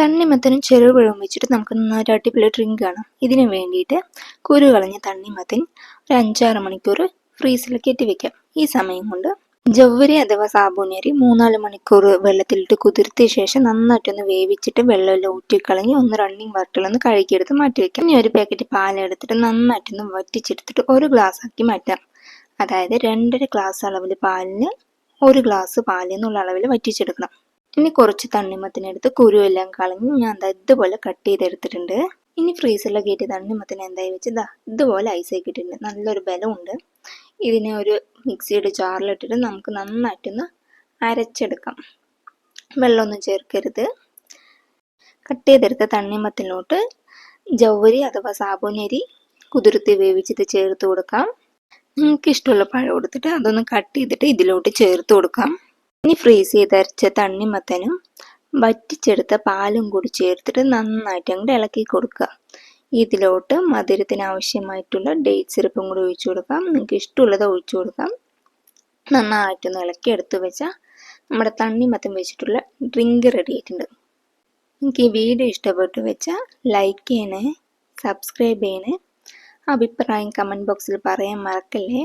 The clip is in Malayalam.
തണ്ണിമത്തനും ചെറുപഴവും വെച്ചിട്ട് നമുക്ക് നന്നായിട്ട് അടിപൊളി ഡ്രിങ്ക് ആണ് ഇതിന് വേണ്ടിയിട്ട് കുരു കളഞ്ഞ തണ്ണിമത്തൻ ഒരു അഞ്ചാറ് മണിക്കൂർ ഫ്രീസിൽ കെട്ടി വെക്കാം. ഈ സമയം കൊണ്ട് ജവ്വരി അഥവാ സാബൂനരി മൂന്നാൽ മണിക്കൂർ വെള്ളത്തിലിട്ട് കുതിർത്തിയ ശേഷം നന്നായിട്ടൊന്ന് വേവിച്ചിട്ട് വെള്ളമെല്ലാം ഊറ്റിക്കളഞ്ഞ് ഒന്ന് റണ്ണിങ് വാട്ടറിലൊന്ന് കഴുകിയെടുത്ത് മാറ്റി വെക്കാം. ഇനി ഒരു പാക്കറ്റ് പാലെടുത്തിട്ട് നന്നായിട്ടൊന്ന് വറ്റിച്ചെടുത്തിട്ട് ഒരു ഗ്ലാസ് ആക്കി മാറ്റാം. അതായത് രണ്ടര ഗ്ലാസ് അളവിൽ പാലിന് ഒരു ഗ്ലാസ് പാലിൽ നിന്നുള്ള അളവിൽ വറ്റിച്ചെടുക്കണം. ഇനി കുറച്ച് തണ്ണിമത്തിനെടുത്ത് കുരുവെല്ലാം കളഞ്ഞ് ഞാൻ എന്താ ഇതുപോലെ കട്ട് ചെയ്തെടുത്തിട്ടുണ്ട്. ഇനി ഫ്രീസറിൽ കയറ്റി തണ്ണിമത്തിന് എന്തായി വെച്ച് ഇതാ ഇതുപോലെ ഐസ് ഇട്ടിട്ടുണ്ട് നല്ലൊരു ബലമുണ്ട്. ഇതിനെ ഒരു മിക്സിയുടെ ജാറിലിട്ടിട്ട് നമുക്ക് നന്നായിട്ടൊന്ന് അരച്ചെടുക്കാം. വെള്ളമൊന്നും ചേർക്കരുത്. കട്ട് ചെയ്തെടുത്ത തണ്ണിമത്തിലോട്ട് ജൗവരി അഥവാ സാബുനരി കുതിർത്തി വേവിച്ചിട്ട് ചേർത്ത് കൊടുക്കാം. നിങ്ങൾക്ക് ഇഷ്ടമുള്ള പഴം കൊടുത്തിട്ട് അതൊന്ന് കട്ട് ചെയ്തിട്ട് ഇതിലോട്ട് ചേർത്ത് കൊടുക്കാം. ഇനി ഫ്രീസ് ചെയ്തരച്ച തണ്ണിമത്തനും വറ്റിച്ചെടുത്ത പാലും കൂടി ചേർത്തിട്ട് നന്നായിട്ട് അങ്ങോട്ട് ഇളക്കി കൊടുക്കുക ഇതിലോട്ട് മധുരത്തിന് ആവശ്യമായിട്ടുള്ള ഡേറ്റ് സിറപ്പും കൂടി ഒഴിച്ചു കൊടുക്കാം. നിങ്ങൾക്ക് ഇഷ്ടമുള്ളത് ഒഴിച്ചു കൊടുക്കാം. നന്നായിട്ടൊന്ന് ഇളക്കി എടുത്തു വെച്ചാൽ നമ്മുടെ തണ്ണിമത്തം വെച്ചിട്ടുള്ള ഡ്രിങ്ക് റെഡി ആയിട്ടുണ്ട്. നിങ്ങൾക്ക് ഈ വീഡിയോ ഇഷ്ടപ്പെട്ടു വെച്ചാൽ ലൈക്ക് ചെയ്യണേ സബ്സ്ക്രൈബ് ചെയ്യണേ അഭിപ്രായം കമന്റ് ബോക്സിൽ പറയാൻ മറക്കല്ലേ?